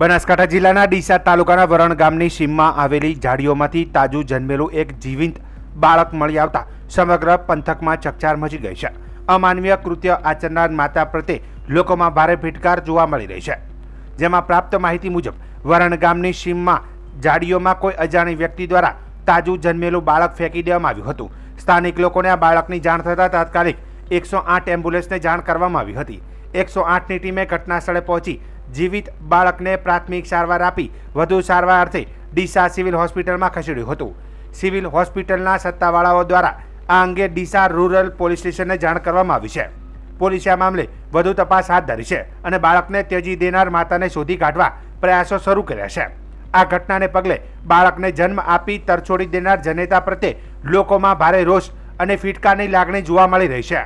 બનાસકાંઠા જિલ્લાના ડીસા તાલુકાના વરણ ગામની સીમમાં આવેલી ઝાડીઓમાંથી તાજું જન્મેલું એક જીવિંત બાળક મળી આવતા સમગ્ર પંથકમાં ચકચાર મચી ગઈ છે. અમાનવીય કૃત્ય આચરનાર માતા પ્રત્યે લોકોમાં ભારે ફિટકાર જોવા મળી રહી છે. જેમાં પ્રાપ્ત માહિતી મુજબ, વરણ ગામની સીમમાં ઝાડીઓમાં કોઈ અજાણી વ્યક્તિ દ્વારા તાજું જન્મેલું બાળક ફેંકી દેવામાં આવ્યું હતું. સ્થાનિક લોકોને આ બાળકની જાણ થતાં તાત્કાલિક એકસો આઠ એમ્બ્યુલન્સને જાણ કરવામાં આવી હતી. એકસો આઠની ટીમે ઘટના સ્થળે પહોંચી જીવિત બાળકને પ્રાથમિક સારવાર આપી વધુ સારવાર અર્થે ડીસા સિવિલ હોસ્પિટલમાં ખસેડ્યું હતું. સિવિલ હોસ્પિટલના સત્તાવાળાઓ દ્વારા આ અંગે ડીસા રૂરલ પોલીસ સ્ટેશનને જાણ કરવામાં આવી છે. પોલીસે આ મામલે વધુ તપાસ હાથ ધરી છે અને બાળકને ત્યજી દેનાર માતાને શોધી કાઢવા પ્રયાસો શરૂ કર્યા છે. આ ઘટનાને પગલે બાળકને જન્મ આપી તરછોડી દેનાર જનેતા પ્રત્યે લોકોમાં ભારે રોષ અને ફિટકારની લાગણી જોવા મળી રહી છે.